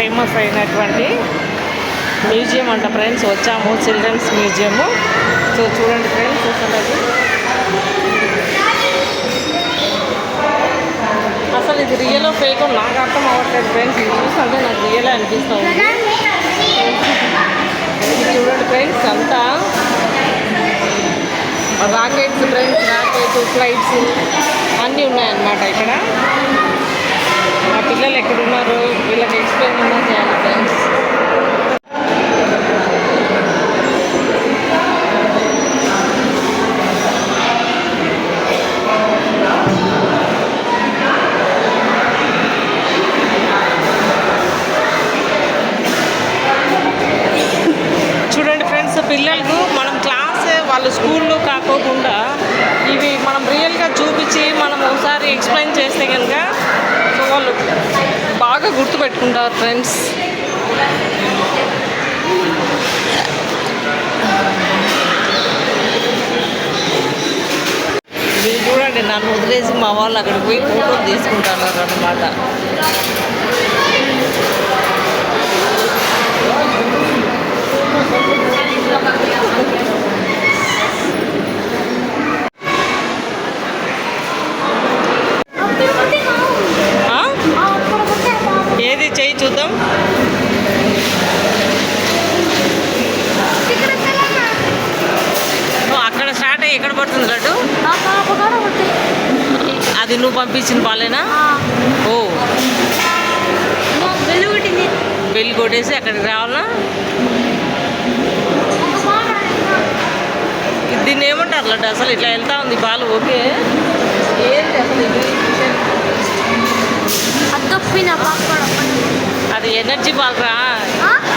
Famous అయినటువంటి museum అంట friends. వచ్చాము చిల్డ్రన్స్ మ్యూజియము. సో చూడండి ఫ్రెండ్స్ అసలు అది అసలు ఇది రియల్ ఫేక్ నాకు అర్థం అవ్వట్లేదు ఫ్రెండ్స్. ఇది చూస్తుంటే నాకు రియల్ అనిపిస్తుంది ఇది చూడండి ఫ్రెండ్స్ అంతా రాకెట్స్ ఫ్రెండ్స్ రాకెట్స్ ఫ్లైట్స్ అన్నీ ఉన్నాయన్నమాట ఇక్కడ. పిల్లలు ఎక్కడున్నారు? వీళ్ళకి ఎక్స్ప్లెయిన్ ఉన్నా చేయాలి ఫ్రెండ్స్ చూడండి ఫ్రెండ్స్ పిల్లలకు మనం క్లాస్ వాళ్ళు స్కూల్లో కాకోకుండా ఇవి మనం రియల్గా చూపించి మనం ఒకసారి ఎక్స్ప్లెయిన్ చేస్తే కనుక బాగా గుర్తుపెట్టుకుంటారు ఫ్రెండ్స్ మీరు చూడండి నన్ను వదిలేసి మా వాళ్ళు అక్కడికి పోయి ఫోటోలు తీసుకుంటున్నారు అనమాట చెయ్యి చూద్దాం. అక్కడ స్టార్ట్ అయ్యి ఎక్కడ పడుతుంది లడ్డు? అది నువ్వు పంపించిన పాలేనా? ఓ. బెల్లి కొట్టేసి అక్కడికి రావాలా? దీన్ని ఏమంటారు లడ్డు? అసలు ఇట్లా వెళ్తా ఉంది బాల్ ఓకే. ఏంటి అసలు అద్దొప్పిన అది ఎనర్జీ బాల్ రా?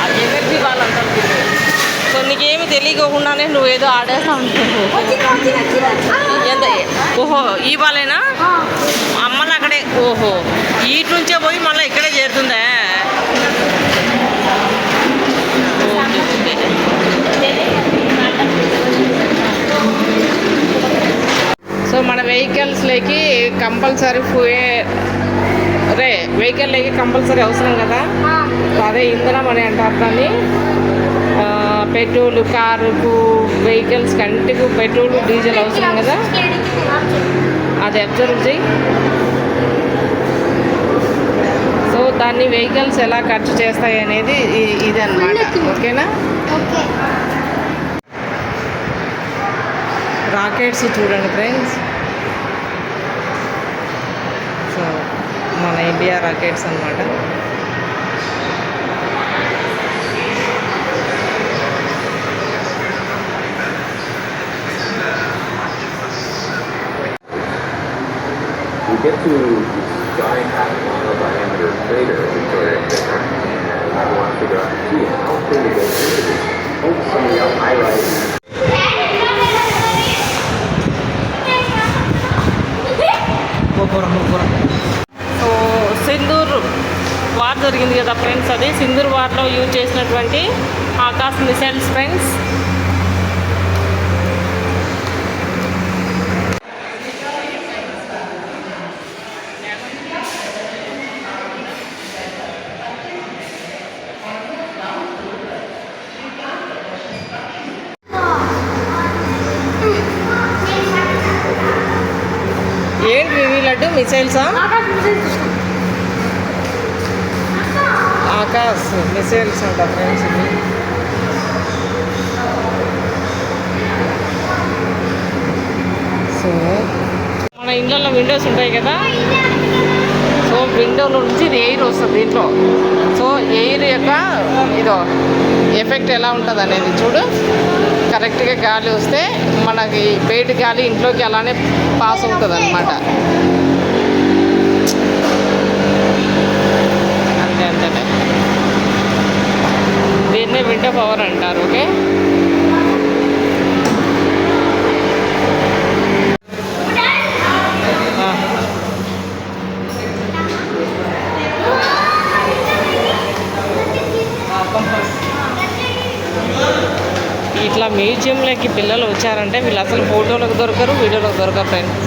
అది ఎనర్జీ బాల్ అంటారు. సో నీకేమి తెలియకోకుండానే నువ్వు ఏదో ఆడేస్తా ఉంటావు ఎంత ఓహో ఈ బాలేనా అమ్మలు అక్కడే ఓహో ఈటి నుంచే పోయి మళ్ళీ ఇక్కడే చేరుతుందా. సో మన వెహికల్స్లోకి కంపల్సరీ ఫుయే రే వెహికల్లోకి కంపల్సరీ అవసరం కదా? అదే ఇంధనం అని అంటారు దాన్ని. పెట్రోల్ కారుకు వెహికల్స్ కంటికి పెట్రోల్ డీజిల్ అవసరం కదా? అది అబ్జర్వ్ చేయి. సో దాన్ని వెహికల్స్ ఎలా ఖర్చు చేస్తాయి అనేది ఇది అనమాట ఓకేనా? ఓకే. రాకెట్స్ చూడండి ఫ్రెండ్స్ మన ఇండియా రాకెట్స్ అనమాట We get to this giant half mile diameter crater in Victoria, and I want to figure out the key and how can we go into this? Oh, somebody else highlighting. జరిగింది కదా friends అది. Sindoor వార్లో use చేసినటువంటి Akash missiles friends ఏంటి లడ్డు మిసైల్సా? Akash missiles అంట friends ఇవి so మన ఇంట్లో విండోస్ ఉంటాయి కదా. సో విండోలో నుంచి ఇది ఎయిర్ వస్తుంది దీంట్లో సో ఎయిర్ యొక్క ఇదో ఎఫెక్ట్ ఎలా ఉంటుంది అనేది చూడు. కరెక్ట్గా గాలి వస్తే మనకి బయట గాలి ఇంట్లోకి అలానే పాస్ అవుతుంది అనమాట అంతే అంతే దీన్నే విండో పవర్ అంటారు ఓకే? ఇట్లా మ్యూజియంలోకి పిల్లలు వచ్చారంటే వీళ్ళు అసలు ఫోటోలకు దొరకరు వీడియోలకు దొరకరు ఫ్రెండ్స్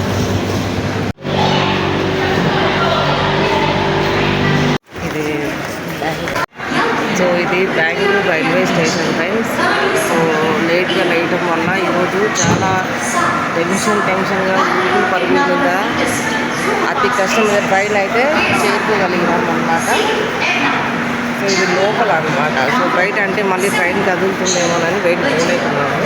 ఇది ఇది బెంగళూరు స్టేషన్ ఫ్రెండ్స్ సో లేట్గా లేయటం వల్ల ఈరోజు చాలా టెన్షన్ టెన్షన్గా గూగుల్ పరుగుల మీద అతి కష్టం మీద ట్రైన్ అయితే చేరుకోగలిగినాం అన్నమాట సో ఇది లోపల అనమాట సో బయట అంటే మళ్ళీ ట్రైన్ కదులుతుందేమోనని బయట పోలేకున్నాము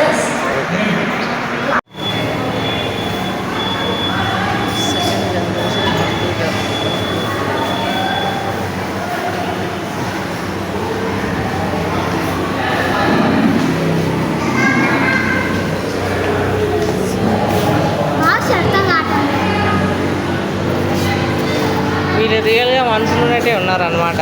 వీళ్ళు రియల్గా మనుషులు ఉన్నట్టే ఉన్నారనమాట